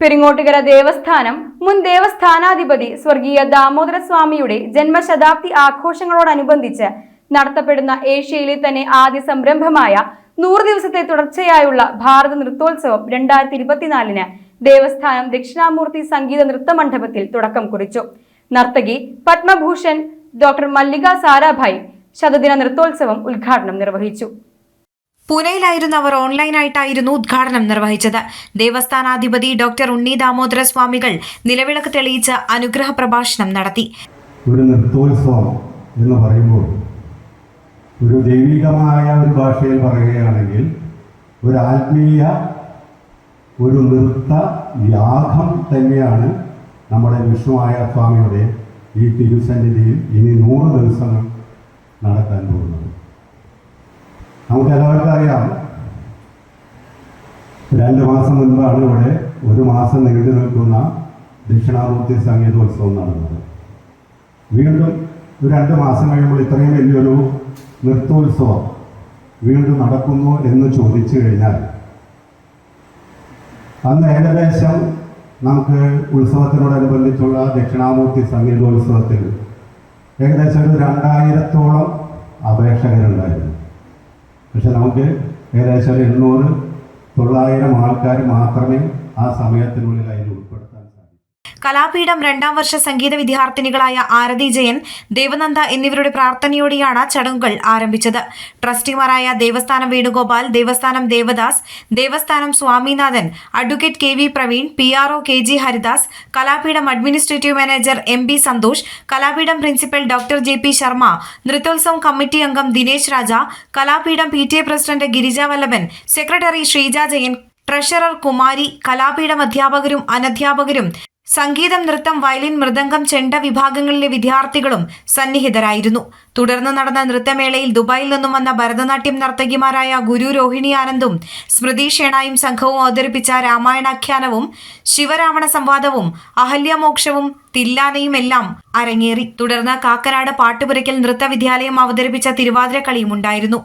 പെരിങ്ങോട്ടുകര ദേവസ്ഥാനം മുൻ ദേവസ്ഥാനാധിപതി സ്വർഗീയ ദാമോദര സ്വാമിയുടെ ജന്മശതാബ്ദി ആഘോഷങ്ങളോടനുബന്ധിച്ച് നടത്തപ്പെടുന്ന ഏഷ്യയിലെ തന്നെ ആദ്യ സംരംഭമായ നൂറ് ദിവസത്തെ തുടർച്ചയായുള്ള ഭാരത നൃത്തോത്സവം രണ്ടായിരത്തി ഇരുപത്തിനാലിന് ദേവസ്ഥാനം ദക്ഷിണാമൂർത്തി സംഗീത നൃത്ത മണ്ഡപത്തിൽ തുടക്കം കുറിച്ചു. നർത്തകി പത്മഭൂഷൺ ഡോക്ടർ മല്ലിക സാരാഭായ് ശതദിന നൃത്തോത്സവം ഉദ്ഘാടനം നിർവഹിച്ചു. പൂനെയിലായിരുന്ന അവർ ഓൺലൈനായിട്ടായിരുന്നു ഉദ്ഘാടനം നിർവഹിച്ചത്. ദേവസ്ഥാനാധിപതി ഡോക്ടർ ഉണ്ണി ദാമോദര സ്വാമികൾ നിലവിളക്ക് തെളിയിച്ച് അനുഗ്രഹ പ്രഭാഷണം നടത്തി. ഒരു നൃത്തോത്സവം എന്ന് പറയുമ്പോൾ ഒരു ദൈവികമായ ഒരു ഭാഷയിൽ പറയുകയാണെങ്കിൽ ഒരു ആത്മീയ ഒരു നൃത്ത യാഗം തന്നെയാണ് നമ്മുടെ വിഷ്ണുവായ സ്വാമിയുടെ ഈ തിരുസന്നിധിയിൽ ഇനി നൂറ് ദിവസങ്ങൾ നടക്കാൻ പോകുന്നത്. നമുക്ക് എല്ലാവർക്കും അറിയാം രണ്ട് മാസം മുൻപാണ് ഇവിടെ ഒരു മാസം നീണ്ടു നിൽക്കുന്ന ദക്ഷിണാമൂർത്തി സംഗീതോത്സവം നടന്നത്. വീണ്ടും രണ്ട് മാസം കഴിയുമ്പോൾ ഇത്രയും വലിയൊരു നൃത്തോത്സവം വീണ്ടും നടക്കുന്നു എന്ന് ചോദിച്ചു കഴിഞ്ഞാൽ അന്ന് ഏകദേശം നമുക്ക് ഉത്സവത്തിനോടനുബന്ധിച്ചുള്ള ദക്ഷിണാമൂർത്തി സംഗീതോത്സവത്തിൽ ഏകദേശം ഒരു രണ്ടായിരത്തോളം അപേക്ഷകരുണ്ടായിരുന്നു. പക്ഷെ നമുക്ക് ഏകദേശം ഒരു എണ്ണൂറ് തൊള്ളായിരം ആൾക്കാർ മാത്രമേ ആ സമയത്തിനുള്ളിൽ അതിൽ സാധിക്കൂ കലാപീഠം രണ്ടാം വർഷ സംഗീത വിദ്യാർത്ഥിനികളായ ആരതി ജയൻ ദേവനന്ദ എന്നിവരുടെ പ്രാർത്ഥനയോടെയാണ് ചടങ്ങുകൾ ആരംഭിച്ചത്. ട്രസ്റ്റിമാരായ Devasthanam Venugopal Devasthanam Devadas Devasthanam Swaminathan advocate K V Praveen P R O K G Haridas Kalapeetham administrative manager M B Santhosh Kalapeetham principal doctor J P Sharma നൃത്തോത്സവം committee അംഗം Dinesh Raja Kalapeetham P T A president Girija Vallabhan secretary Sreeja Jayan treasurer Kumari Kalapeetham അധ്യാപകരും അനധ്യാപകരും സംഗീതം നൃത്തം violin mridangam ചെണ്ട വിഭാഗങ്ങളിലെ വിദ്യാർത്ഥികളും സന്നിഹിതരായിരുന്നു. തുടർന്ന് നടന്ന നൃത്തമേളയിൽ ദുബായിൽ നിന്നും വന്ന ഭരതനാട്യം നർത്തകിമാരായ ഗുരു രോഹിണി ആനന്ദും സ്മൃതി ഷേണായും സംഘവും അവതരിപ്പിച്ച രാമായണാഖ്യാനവും ശിവരാവണ സംവാദവും അഹല്യമോക്ഷവും തില്ലാനയും എല്ലാം അരങ്ങേറി. തുടർന്ന് കാക്കനാട് പാട്ടുപുരയ്ക്കൽ നൃത്ത വിദ്യാലയം അവതരിപ്പിച്ച തിരുവാതിരക്കളിയും ഉണ്ടായിരുന്നു.